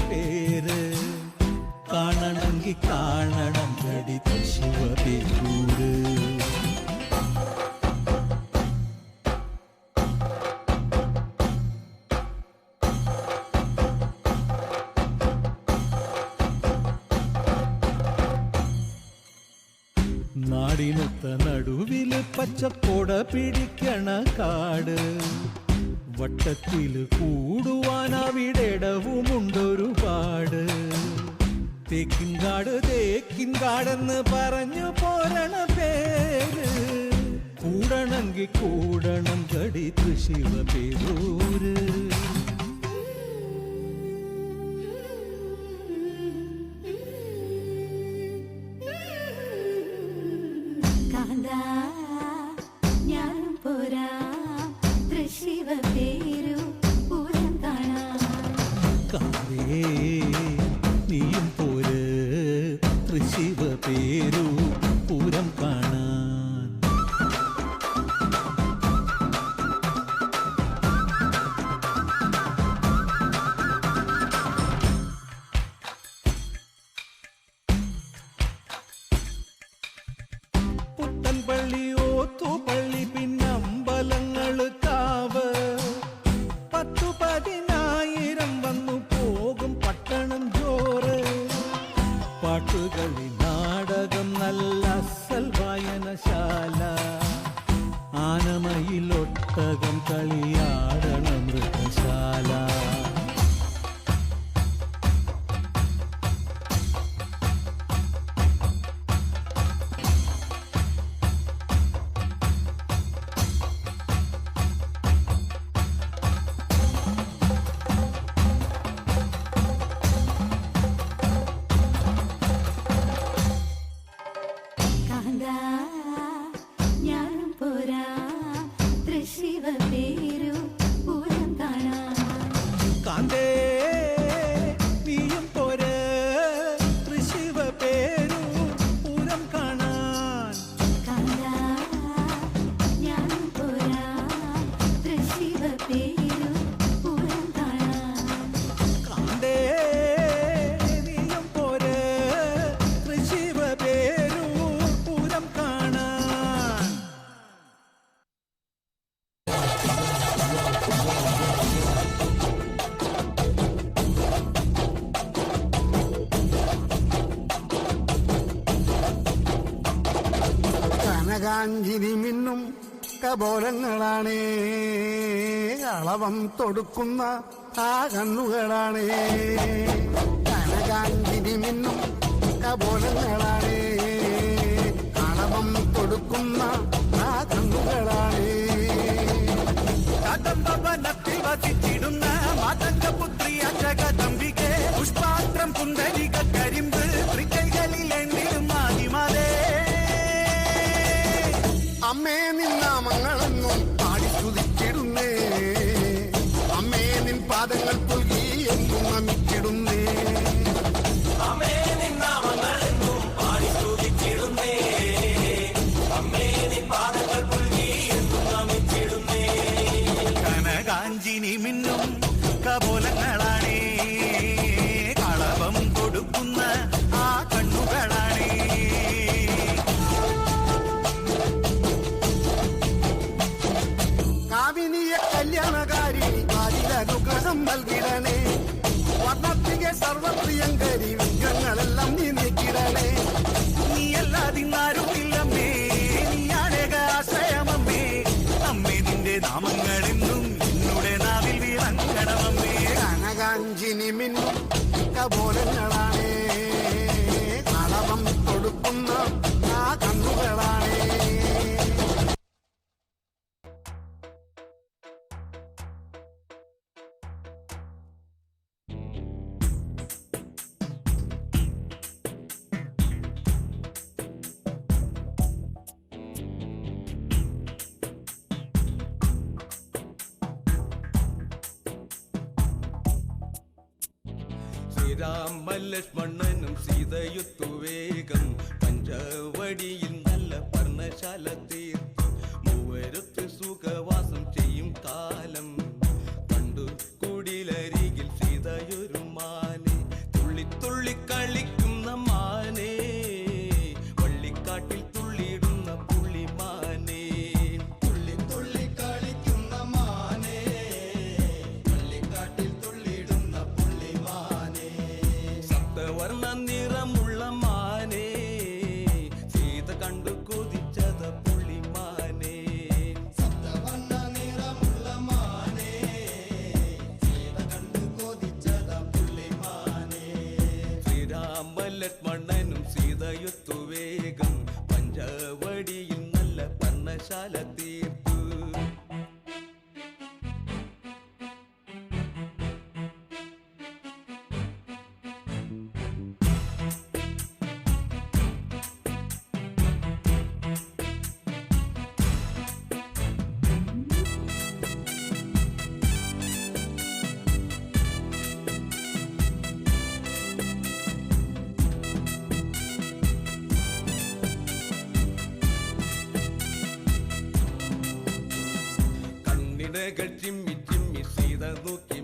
பேரு காணணங்கி காணணங்கடித்த சிவபேரூரு നാടിനൊത്ത നടുവില് പച്ചക്കോട പിടിക്കണ കാട് വട്ടത്തില് തേക്കിൻകാട് തേക്കിൻകാടെന്ന് പറഞ്ഞു പോരണ പേര്. കൂടണമെങ്കിൽ കൂടണം കടി തൃശിവ പേരൂര്. പേരു പൂരം കാണാൻ நாடகம் களியாடணும். Date കനകാഞ്ചിരി മിന്നും കപോലങ്ങളാണേ. അളവം തൊടുക്കുന്ന ആ കണ്ണുകളാണേ. കനകാഞ്ചിരി മിന്നും കപോലങ്ങളാണേ. അളവം തൊടുക്കുന്ന ആ കണ്ണുകളാണേ. കദംബവനത്തിൽ വസിച്ചിടുന്ന മാതംഗപുത്രി തമ്പിക്ക് പുഷ്പാത്രം പുന്തരിക അമ്മേ നിന്നാമങ്ങളെന്നും പാടി ചുതിച്ചിടുന്നേ അമ്മേ നിൻ പാദങ്ങൾ കാവിനിയെ കല്യാണകാരിണി അതിലനുഗ്രഹം നൽകിടണേ. വർണത്തിന്റെ സർവപ്രിയങ്കരി വിഗ്രഹങ്ങളെല്ലാം നീ നീക്കിടണേ. ശ്രീരാമ ലക്ഷ്മണനും സീതയുത്തു വേഗം പഞ്ചവടിയിൽ നല്ല പർണശാല തീർത്തു. മൂവരത്ത് സുഖവാസം ചെയ്യും കാലം. നല്ല പർണശാല തീർത്തു കണ്ണിടകൾ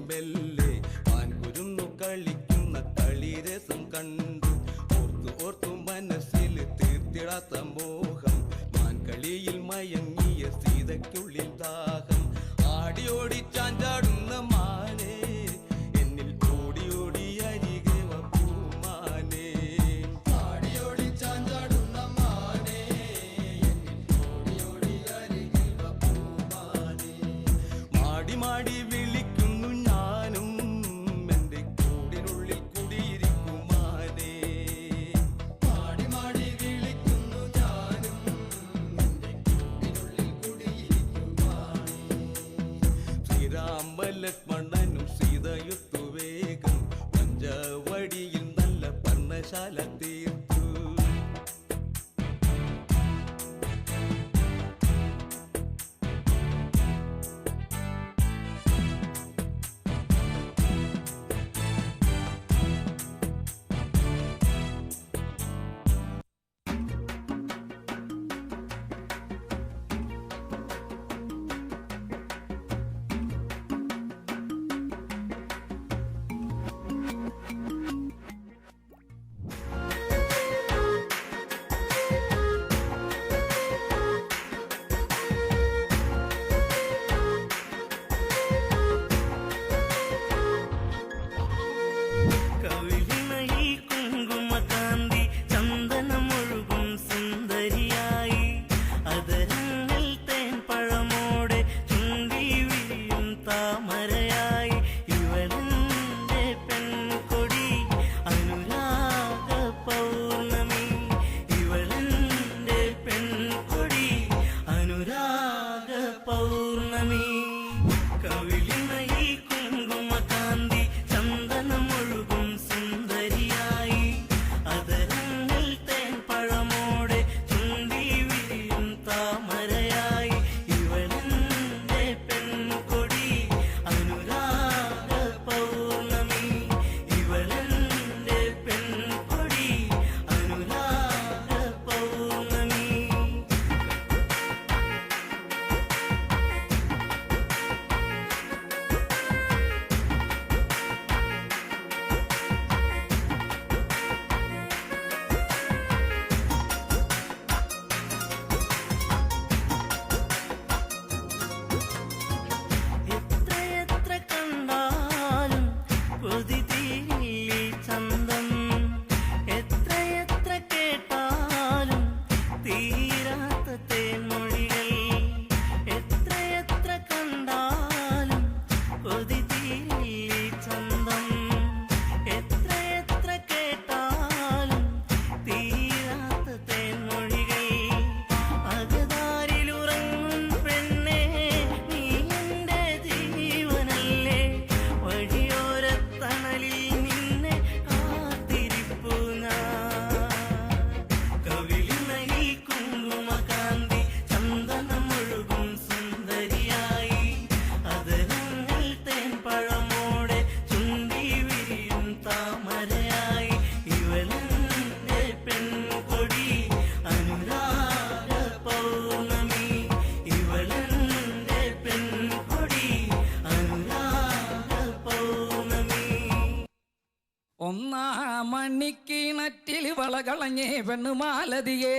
വളകളഞ്ഞേ പെണ്ണുമാലതിയേ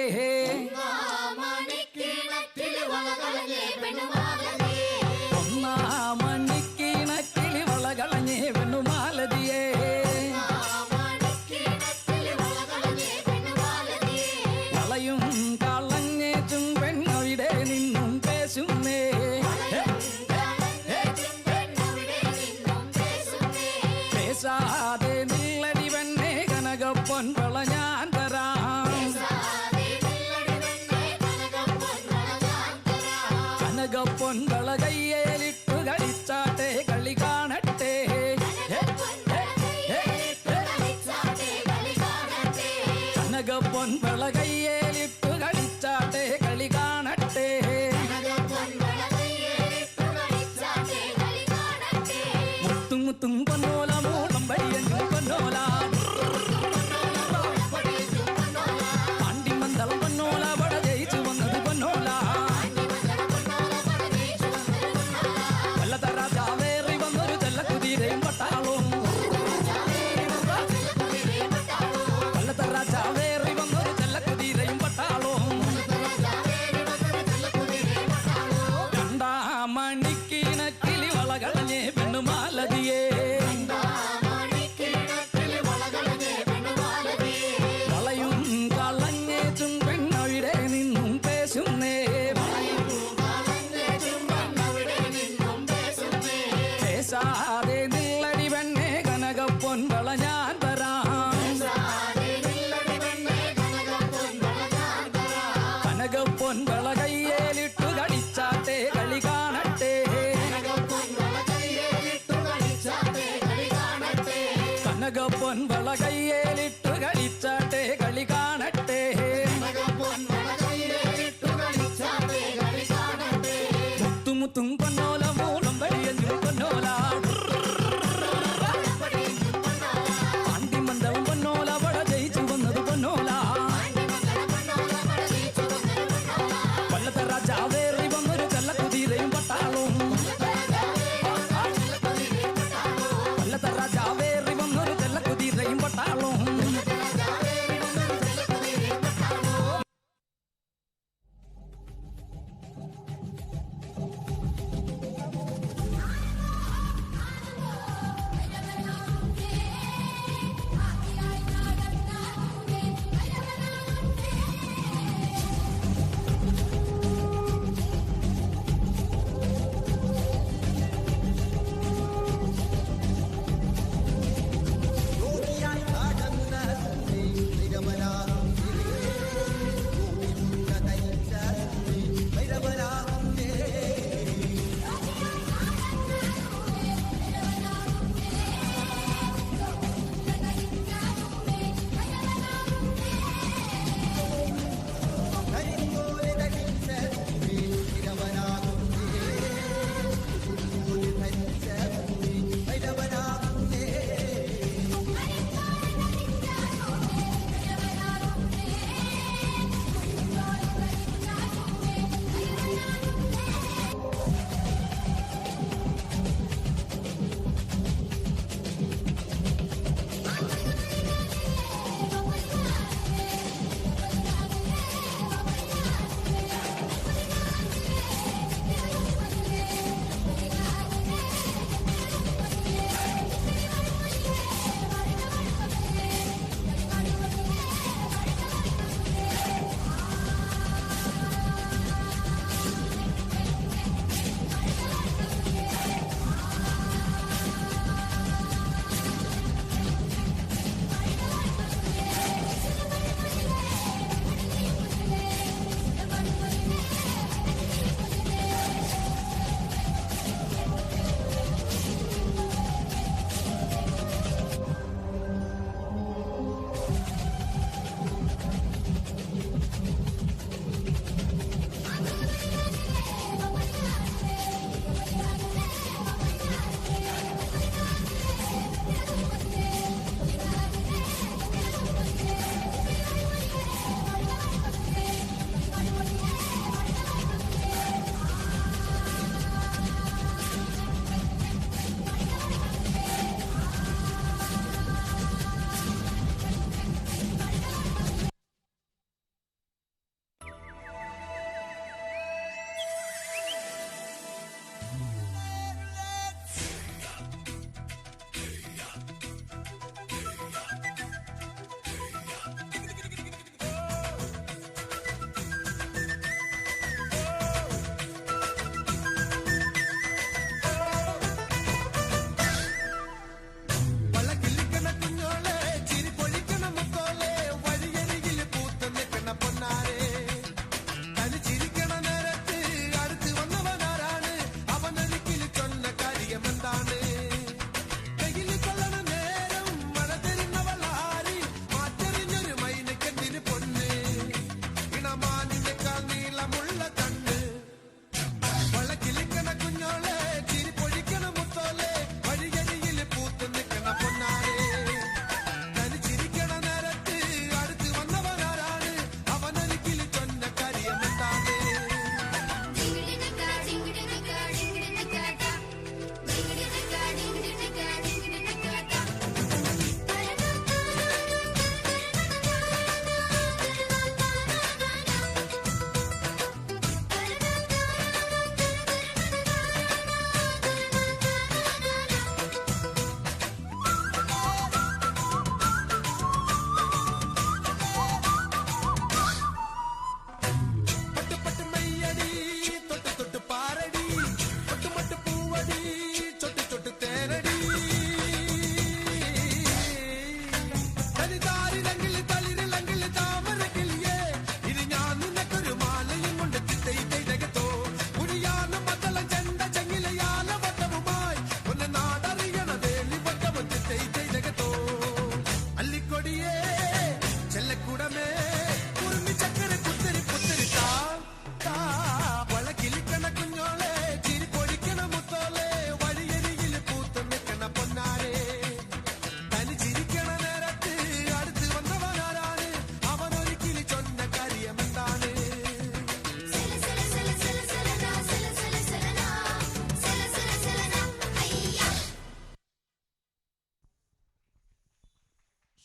ഒന്നാം அழக பொன் பழகையே കയ്യേലിട്ടു കടിച്ചാട്ടേ കളി കാണട്ടെ. കനക പൊൻവള കയ്യേ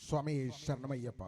സ്വാമി ശരണമയ്യപ്പ